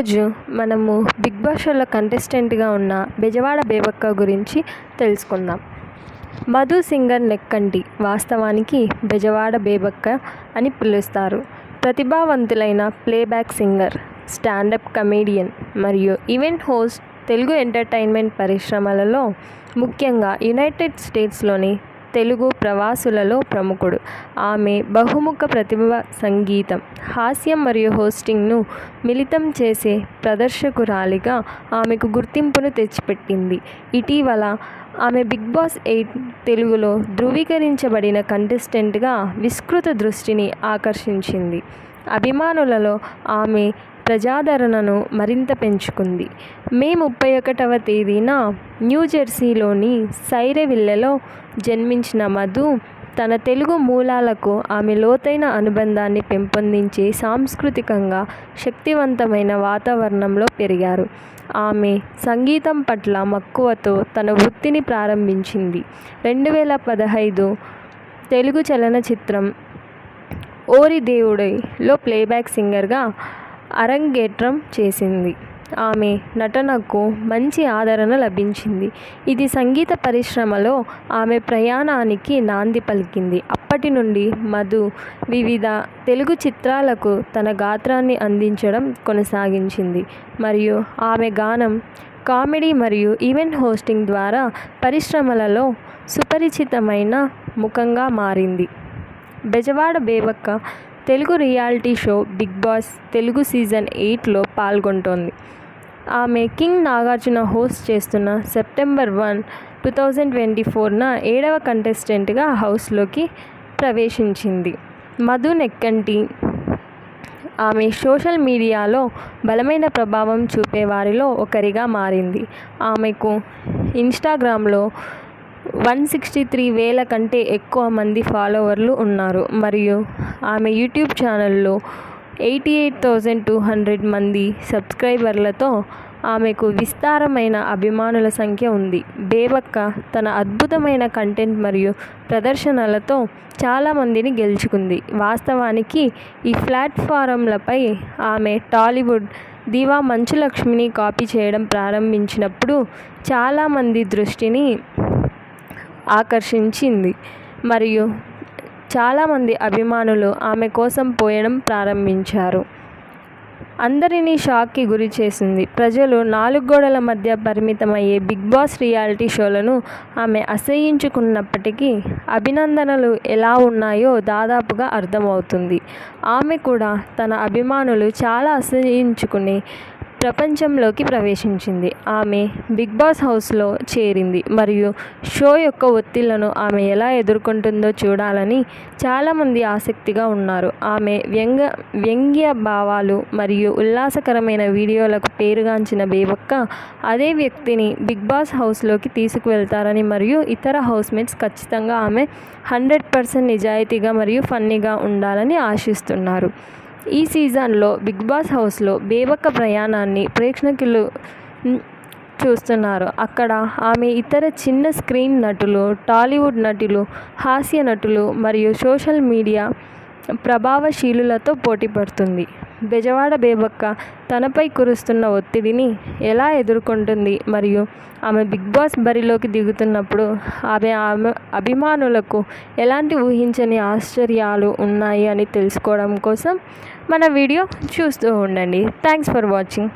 ఈరోజు మనము big boss షోలో కంటెస్టెంట్గా ఉన్న బెజవాడ బేబక్క గురించి తెలుసుకుందాం. మధు సింగర్ నెక్కంటి వాస్తవానికి బెజవాడ బేబక్క అని పిలుస్తారు. ప్రతిభావంతులైన ప్లేబ్యాక్ సింగర్ స్టాండప్ కమేడియన్ మరియు ఈవెంట్ హోస్ట్ తెలుగు ఎంటర్టైన్మెంట్ పరిశ్రమలలో ముఖ్యంగా యునైటెడ్ స్టేట్స్లోని తెలుగు ప్రవాసులలో ప్రముఖుడు. ఆమె బహుముఖ ప్రతిభ సంగీతం హాస్యం మరియు హోస్టింగ్ను మిళితం చేసే ప్రదర్శకురాలిగా ఆమెకు గుర్తింపును తెచ్చిపెట్టింది. ఇటీవల ఆమె బిగ్ బాస్ ఎయిట్ తెలుగులో ధృవీకరించబడిన కంటెస్టెంట్గా విస్తృత దృష్టిని ఆకర్షించింది. అభిమానులలో ఆమె ప్రజాదరణను మరింత పెంచుకుంది. మే ముప్పై ఒకటవ తేదీన న్యూజెర్సీలోని సైరెవిల్లలో జన్మించిన మధు తన తెలుగు మూలాలకు ఆమె లోతైన అనుబంధాన్ని పెంపొందించే సాంస్కృతికంగా శక్తివంతమైన వాతావరణంలో పెరిగారు. ఆమె సంగీతం పట్ల మక్కువతో తన వృత్తిని ప్రారంభించింది. రెండు వేల పదహైదు తెలుగు చలనచిత్రం ఓరి దేవుడైలో ప్లేబ్యాక్ సింగర్గా అరంగేట్రం చేసింది. ఆమె నటనకు మంచి ఆదరణ లభించింది. ఇది సంగీత పరిశ్రమలో ఆమె ప్రయాణానికి నాంది పలికింది. అప్పటి నుండి మధు వివిధ తెలుగు చిత్రాలకు తన గాత్రాన్ని అందించడం కొనసాగించింది. మరియు ఆమె గానం కామెడీ మరియు ఈవెంట్ హోస్టింగ్ ద్వారా పరిశ్రమలలో సుపరిచితమైన ముఖంగా మారింది. Bezawada Bebakka Telugu reality show big boss Telugu season ఎయిట్లో పాల్గొంటోంది. ఆమె కింగ్ నాగార్జున హోస్ట్ చేస్తున్న September one two thousand twenty ఫోర్న ఏడవ కంటెస్టెంట్గా హౌస్లోకి ప్రవేశించింది. మధు నెక్కంటి ఆమె సోషల్ మీడియాలో బలమైన ప్రభావం చూపే వారిలో ఒకరిగా మారింది. ఆమెకు ఇన్స్టాగ్రామ్లో వన్ సిక్స్టీ త్రీ వేల కంటే ఎక్కువ మంది ఫాలోవర్లు ఉన్నారు. మరియు ఆమె యూట్యూబ్ ఛానల్లో eighty eight thousand two hundred మంది సబ్స్క్రైబర్లతో ఆమెకు విస్తారమైన అభిమానుల సంఖ్య ఉంది. బేబక్క తన అద్భుతమైన కంటెంట్ మరియు ప్రదర్శనలతో చాలామందిని గెలుచుకుంది. వాస్తవానికి ఈ ప్లాట్ఫారంలపై ఆమె టాలీవుడ్ దివా మంచు లక్ష్మిని కాపీ చేయడం ప్రారంభించినప్పుడు చాలామంది దృష్టిని ఆకర్షించింది. మరియు చాలామంది అభిమానులు ఆమె కోసం పోయడం ప్రారంభించారు. అందరినీ షాక్కి గురి చేసింది. ప్రజలు నాలుగు గోడల మధ్య పరిమితమయ్యే బిగ్ బాస్ రియాలిటీ షోలను ఆమె అసహించుకున్నప్పటికీ అభినందనలు ఎలా ఉన్నాయో దాదాపుగా అర్థమవుతుంది. ఆమె కూడా తన అభిమానులు చాలా అసహించుకుని ప్రపంచంలోకి ప్రవేశించింది. ఆమె బిగ్ బాస్ హౌస్లో చేరింది మరియు షో యొక్క ఒత్తిళ్ళను ఆమె ఎలా ఎదుర్కొంటుందో చూడాలని చాలామంది ఆసక్తిగా ఉన్నారు. ఆమె వ్యంగ్య వ్యంగ్య భావాలు మరియు ఉల్లాసకరమైన వీడియోలకు పేరుగాంచిన బేబక్క అదే వ్యక్తిని బిగ్ బాస్ హౌస్లోకి తీసుకువెళ్తారని మరియు ఇతర హౌస్మేట్స్ ఖచ్చితంగా ఆమె హండ్రెడ్ పర్సెంట్ నిజాయితీగా మరియు ఫన్నీగా ఉండాలని ఆశిస్తున్నారు. ఈ సీజన్లో బిగ్ బాస్ హౌస్లో బేబక్క ప్రయాణాన్ని ప్రేక్షకులు చూస్తున్నారు. అక్కడ ఆమె ఇతర చిన్న స్క్రీన్ నటులు టాలీవుడ్ నటులు హాస్య నటులు మరియు సోషల్ మీడియా ప్రభావశీలులతో పోటీ పడుతుంది బెజవాడ బేబక్క తనపై కురుస్తున్న ఒత్తిడిని ఎలా ఎదుర్కొంటుంది? మరియు ఆమె బిగ్ బాస్ బరిలోకి దిగుతున్నప్పుడు ఆమె ఆమె అభిమానులకు ఎలాంటి ఊహించని ఆశ్చర్యాలు ఉన్నాయి అని తెలుసుకోవడం కోసం మన వీడియో చూస్తూ ఉండండి. Thanks for watching.